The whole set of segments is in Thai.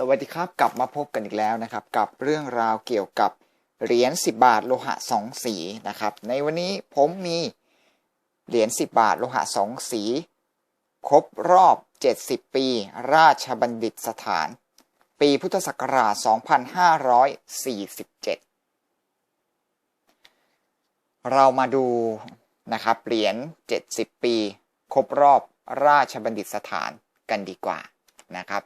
สวัสดีครับกลับมาพบกันอีกแล้วนะครับ กับเรื่องราวเกี่ยวกับเหรียญ10 บาทโลหะสองสีนะครับ ในวันนี้ผมมีเหรียญ10 บาทโลหะสองสี ครบรอบ 70 ปี ราชบัณฑิตสถาน ปีพุทธศักราช 2547 เรามาดูนะครับเหรียญ70 ปี ครบรอบราชบัณฑิตสถานกันดีกว่านะครับ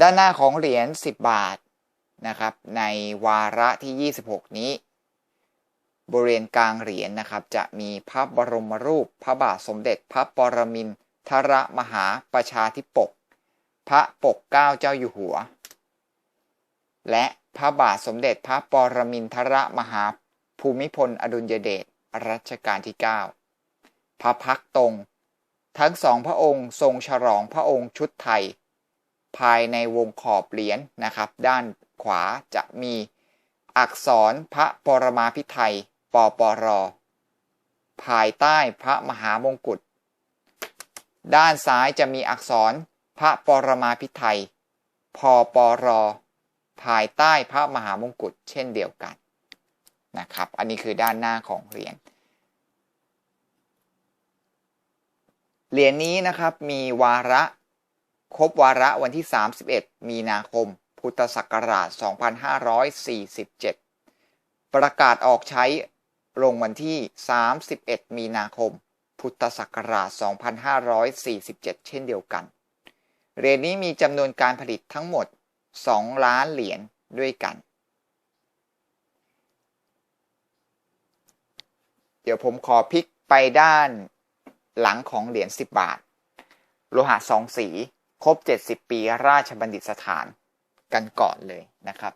ด้านหน้าของเหรียญ 10 บาทนะครับ ในวาระที่ 26 นี้ บริเวณกลางเหรียญนะครับ จะมีพระบรมรูป พระบาทสมเด็จพระปรมินทรมหาประชาธิปก พระปกเกล้าเจ้าอยู่หัว และพระบาทสมเด็จพระปรมินทรมหาภูมิพลอดุลยเดชรัชกาลที่ 9 พระพักตรง ทั้งสองพระองค์ทรงฉลองพระองค์ชุดไทย ภายในวงขอบเหรียญนนะครับ ด้านขวาจะมีอักษรพระปรมาภิไธยปปร ภายใต้พระมหามงกุฎด้านซ้ายจะมีอักษรพระปรมาภิไธยพปร ภายใต้พระมหามงกุฎเช่นเดียวกันนะครับ อันนี้คือด้านหน้าของเหรียญ เหรียญนี้นะครับมีวาระ ครบวาระวันที่ 31 มีนาคม พุทธศักราช 2547 ประกาศออกใช้ลงวันที่ 31 มีนาคม พุทธศักราช 2547 เช่นเดียวกัน เหรียญนี้มีจำนวนการผลิตทั้งหมด 2 ล้านเหรียญด้วยกัน เดี๋ยวผมขอพลิกไปด้านหลังของเหรียญ 10 บาท โลหะสองสี ครบ 70 ปีราชบัณฑิตสถานกันก่อนเลยนะครับ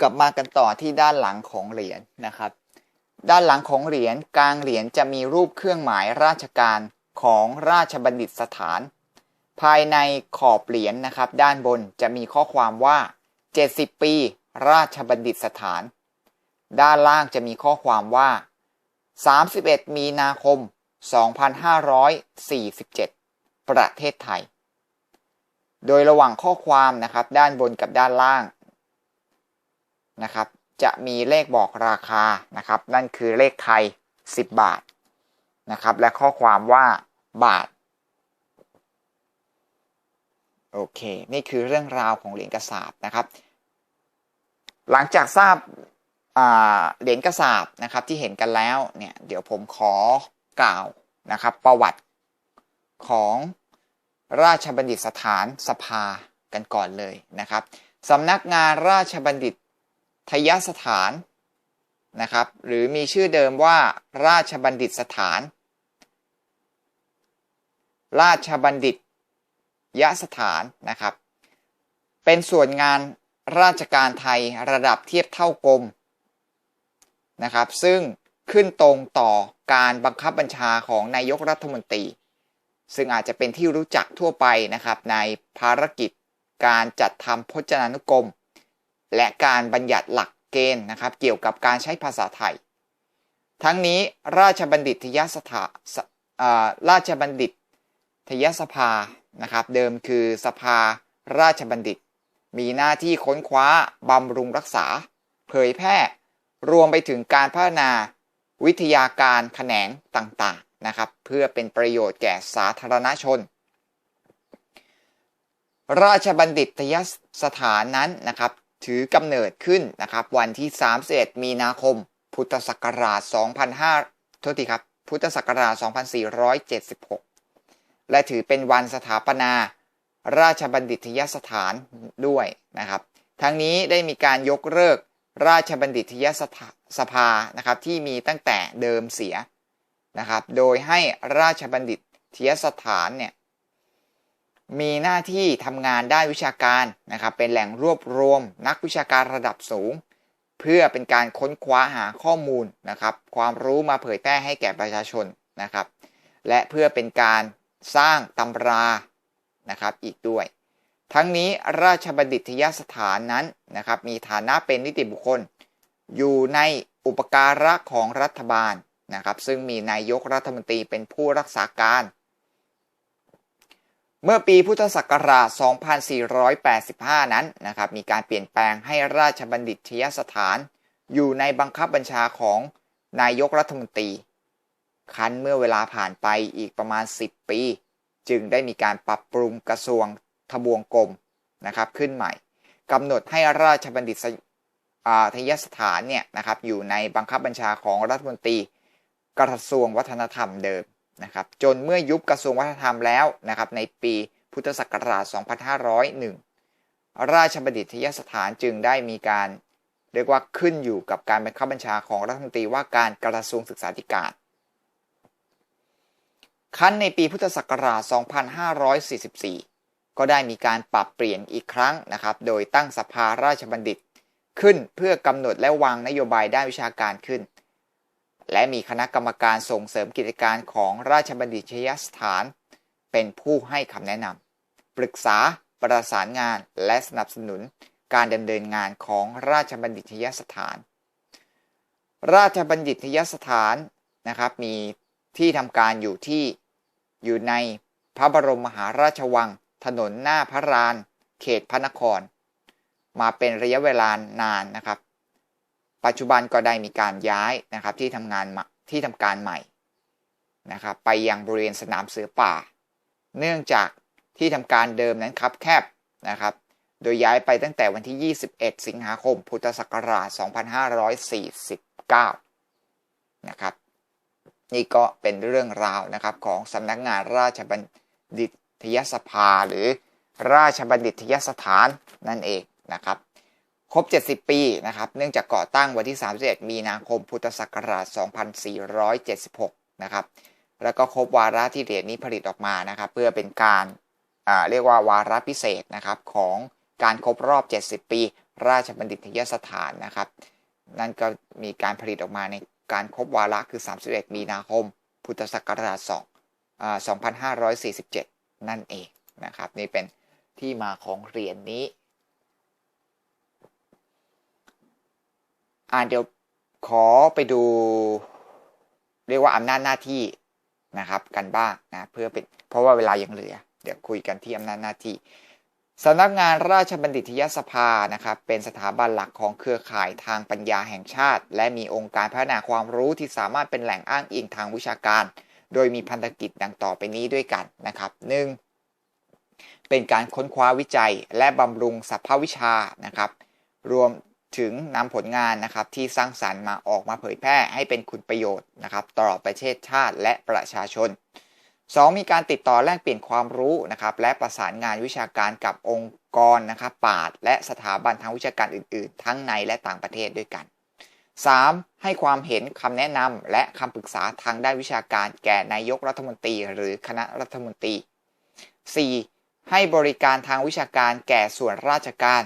กลับมากันต่อที่ด้านหลังของเหรียญนะครับ ด้านหลังของเหรียญกลางเหรียญจะมีรูปเครื่องหมายราชการของราชบัณฑิตสถาน ภายในขอบเหรียญนะครับ ด้านบนจะมีข้อความว่า 70 ปี ราชบัณฑิตสถาน ด้านล่างจะมีข้อความว่า 31 มีนาคม 2547 ประเทศไทย โดยระหว่างข้อความนะครับด้านบนกับด้านล่างนะครับ จะมีเลขบอกราคานะครับ นั่นคือเลขไทย 10 บาทนะครับ และข้อความว่าบาท โอเค นี่คือเรื่องราวของเหรียญกระสาบนะครับ หลังจากทราบ เหรียญกระสาบนะครับที่เห็นกันแล้วเนี่ยเดี๋ยวผมขอกล่าวนะครับประวัติของราชบัณฑิตสถานสภากันก่อนเลยนะครับสำนักงานราชบัณฑิตทยสถานนะครับหรือมีชื่อเดิมว่าราชบัณฑิตสถาน ราชบัณฑิตยสถานนะครับ เป็นส่วนงานราชการไทยระดับเทียบเท่ากรม นะครับ ซึ่งขึ้นตรงต่อการบังคับบัญชาของนายกรัฐมนตรี ซึ่งอาจจะเป็นที่รู้จักทั่วไปนะครับ ในภารกิจการจัดทำพจนานุกรม และการบัญญัติหลักเกณฑ์นะครับ เกี่ยวกับการใช้ภาษาไทย ทั้งนี้ราชบัณฑิตยสถาราชบัณฑิตทยสภานะครับ เดิมคือสภาราชบัณฑิต มีหน้าที่ค้นคว้าบำรุงรักษา เผยแพร่ รวมไปถึงการพัฒนาวิทยาการแขนงต่างๆนะครับ เพื่อเป็นประโยชน์แก่สาธารณชน ราชบัณฑิตยสถานนั้นนะครับ ถือกำเนิดขึ้นนะครับ วันที่ 31 มีนาคม พุทธศักราช2500โทษทีครับ พุทธศักราช 2476 และถือเป็นวันสถาปนา ราชบัณฑิตยสถานด้วยนะครับ ทั้งนี้ได้มีการยกเลิก ราชบัณฑิตยสภานะครับที่มีตั้งแต่เดิมเสียนะครับ โดยให้ราชบัณฑิตทยสถานเนี่ยมีหน้าที่ทำงานด้านวิชาการนะครับ เป็นแหล่งรวบรวมนักวิชาการระดับสูง เพื่อเป็นการค้นคว้าหาข้อมูลนะครับ ความรู้มาเผยแพร่ให้แก่ประชาชนนะครับ และเพื่อเป็นการสร้างตำรานะครับอีกด้วย ทั้งนี้ราชบัณฑิตยสถานนั้นนะครับมีฐานะเป็นนิติบุคคล อยู่ในอุปการะของรัฐบาลนะครับซึ่งมีนายกรัฐมนตรีเป็นผู้รักษาการ เมื่อปีพุทธศักราช 2485 นั้นนะครับมีการเปลี่ยนแปลงให้ราชบัณฑิตยสถาน อยู่ในบังคับบัญชาของนายกรัฐมนตรี คันเมื่อเวลาผ่านไปอีกประมาณ 10 ปี จึงได้มีการปรับปรุงกระทรวง ทบวงกรมนะครับขึ้นใหม่กำหนดให้ราชบัณฑิตทยสถานเนี่ยนะครับอยู่ในบังคับบัญชาของรัฐมนตรีกระทรวงวัฒนธรรมเดิมนะครับจนเมื่อยุบกระทรวงวัฒนธรรมแล้วนะครับในปีพุทธศักราช 2501 ราชบัณฑิตยสถานจึงได้มีการเรียกว่าขึ้นอยู่กับการบังคับบัญชาของรัฐมนตรีว่าการกระทรวงศึกษาธิการขั้นในปีพุทธศักราช 2544 ก็ได้มีการปรับเปลี่ยนอีกครั้งนะครับ โดยตั้งสภาราชบัณฑิตขึ้นเพื่อกำหนดและวางนโยบายด้านวิชาการขึ้น และมีคณะกรรมการส่งเสริมกิจการของราชบัณฑิตยสถาน เป็นผู้ให้คำแนะนำปรึกษาประสานงานและสนับสนุนการดำเนินงานของราชบัณฑิตยสถาน ราชบัณฑิตยสถานนะครับ มีที่ทำการอยู่ที่อยู่ในพระบรมมหาราชวัง ถนนหน้าพระราน เขตพระนคร มาเป็นระยะเวลานานนะครับ ปัจจุบันก็ได้มีการย้ายนะครับที่ทำงานที่ทำการใหม่นะครับไปยังบริเวณสนามเสือป่า เนื่องจากที่ทำการเดิมนั้นครับแคบนะครับโดยย้ายไปตั้งแต่วันที่ 21 สิงหาคม พุทธศักราช 2549 นะครับ นี่ก็เป็นเรื่องราวนะครับของสำนักงานราชบัณฑิต ทยสภาหรือราชบัณฑิตยสถานนั่นเองนะครับ ครบ 70 ปีนะครับ เนื่องจากก่อตั้งวันที่ 31 มีนาคม พุทธศักราช 2476 นะครับ แล้วก็ครบวาระที่เหรียญนี้ผลิตออกมานะครับ เพื่อเป็นการเรียกว่าวาระพิเศษนะครับของการครบรอบ 70 ปี ราชบัณฑิตยสถานนะครับ นั่นก็มีการผลิตออกมาในการครบวาระคือ 31 มีนาคม พุทธศักราช2 2547 นั่นเองนะครับ นี่เป็นที่มาของเหรียญนนี้อ่าเดี๋ยวขอไปดู เรียกว่าอำนาจหน้าที่นะครับ กันบ้างนะเพื่อเป็นเพราะว่าเวลายังเหลือ เดี๋ยวคุยกันที่อำนาจหน้าที่สำนักงานราชบัณฑิตยสภานะครับเป็นสถาบันหลักของเครือข่ายทางปัญญาแห่งชาติ และมีองค์การพัฒนาความรู้ที่สามารถเป็นแหล่งอ้างอิงทางวิชาการ โดยมีพันธกิจดังต่อไปนี้ด้วยกันนะครับ 1. เป็นการค้นคว้าวิจัยและบำรุงสภาวิชานะครับ รวมถึงนำผลงานนะครับที่สร้างสารรค์มาออกมาเผยแพร่ให้เป็นคุณประโยชน์นะครับต่อประเทศชาติและประชาชน 2. มีการติดต่อแลกเปลี่ยนความรู้นะครับและประสานงานวิชาการกับองค์กรนะครับปาดและสถาบันทางวิชาการอื่น ๆ ทั้งในและต่างประเทศด้วยกัน 3. ให้ความเห็นคำแนะนำและคำปรึกษาทางด้านวิชาการแก่นายกรัฐมนตรีหรือคณะรัฐมนตรี 4. ให้บริการทางวิชาการแก่ส่วนราชการ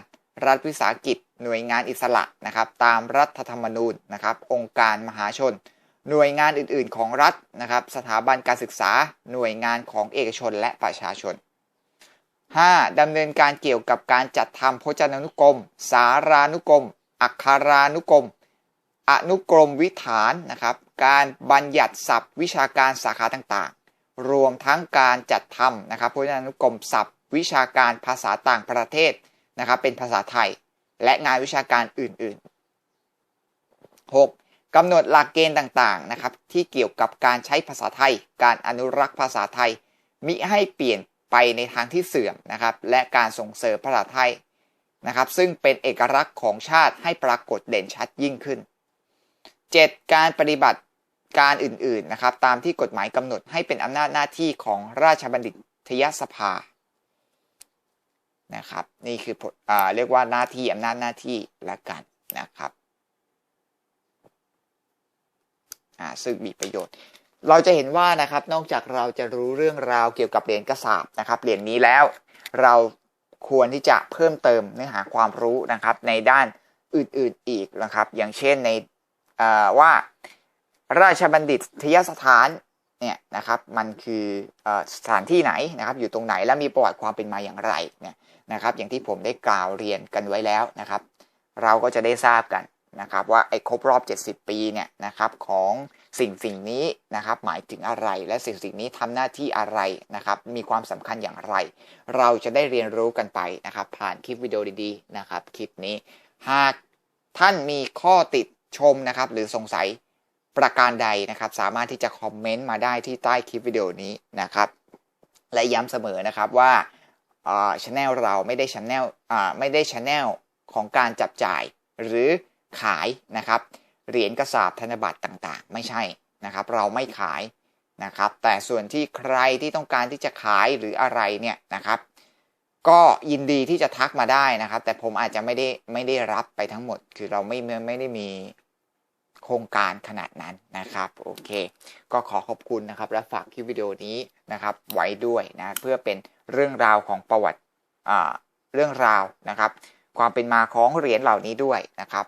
รัฐวิสาหกิจ หน่วยงานอิสระนะครับตามรัฐธรรมนูญนะครับองค์การมหาชน หน่วยงานอื่นๆ ของรัฐนะครับสถาบันการศึกษา หน่วยงานของเอกชนและประชาชน 5. ดำเนินการเกี่ยวกับการจัดทำพจนานุกรม สารานุกรม อักขารานุกรม อนุกรมวิถานนะครับ การบัญญัติศัพท์วิชาการสาขาต่างๆ รวมทั้งการจัดทำนะครับพจนานุกรมศัพท์ วิชาการภาษาต่างประเทศนะครับเป็นภาษาไทย และงานวิชาการอื่นๆ 6. กำหนดหลักเกณฑ์ต่างๆนะครับที่เกี่ยวกับการใช้ภาษาไทย การอนุรักษ์ภาษาไทย มิให้เปลี่ยนไปในทางที่เสื่อมนะครับและการส่งเสริมภาษาไทยนะครับซึ่งเป็นเอกลักษณ์ของชาติให้ปรากฏเด่นชัดยิ่งขึ้น 7. การปฏิบัติการอื่นๆนะครับตามที่กฎหมายกำหนดให้เป็นอำนาจหน้าที่ของราชบัณฑิตยสภานะครับนี่คืออเรียกว่าหน้าที่อำนาจหน้าที่ละกันนะครับอ่าซึ่งมีประโยชน์ เราจะเห็นว่านะครับนอกจากเราจะรู้เรื่องราวเกี่ยวกับเหรียญกระสาบนะครับเหรียญนี้แล้ว เราควรที่จะเพิ่มเติมเนื้อหาความรู้นะครับในด้านอื่นๆอีกนะครับ อย่างเช่นใน ว่าราชบัณฑิตทยสถานเนี่ยนะครับมันคือสถานที่ไหนนะครับอยู่ตรงไหนและมีประวัติความเป็นมาอย่างไรเนี่ยนะครับอย่างที่ผมได้กล่าวเรียนกันไว้แล้วนะครับ เราก็จะได้ทราบกันนะครับว่าไอ้ครบรอบ 70 ปีเนี่ยนะครับของสิ่งสิ่งนี้นะครับหมายถึงอะไรและสิ่งสิ่งนี้ทำหน้าที่อะไรนะครับมีความสำคัญอย่างไร เราจะได้เรียนรู้กันไปนะครับผ่านคลิปวิดีโอดีๆนะครับคลิปนี้ หากท่านมีข้อติด ชมนะครับหรือสงสัยประการใดนะครับ สามารถที่จะคอมเมนต์มาได้ที่ใต้คลิปวิดีโอนี้นะครับ และย้ำเสมอนะครับว่าช anel เราไม่ได้ช anel ไม่ได้ช anel ของการจับจ่ายหรือขายนะครับเหรียญกระสาบธนบัตรต่างๆ ไม่ใช่นะครับ เราไม่ขายนะครับ แต่ส่วนที่ใครที่ต้องการที่จะขายหรืออะไรเนี่ยนะครับ ก็ยินดีที่จะทักมาได้นะครับ แต่ผมอาจจะไม่ได้ไม่ได้รับไปทั้งหมด คือเราไม่ไม่ได้มีโครงการขนาดนั้นนะครับ โอเค ก็ขอขอบคุณนะครับ และฝากคลิปวิดีโอนี้นะครับ ไว้ด้วยนะเพื่อเป็นเรื่องราวของประวัติเรื่องราวนะครับ ความเป็นมาของเหรียญเหล่านี้ด้วยนะครับ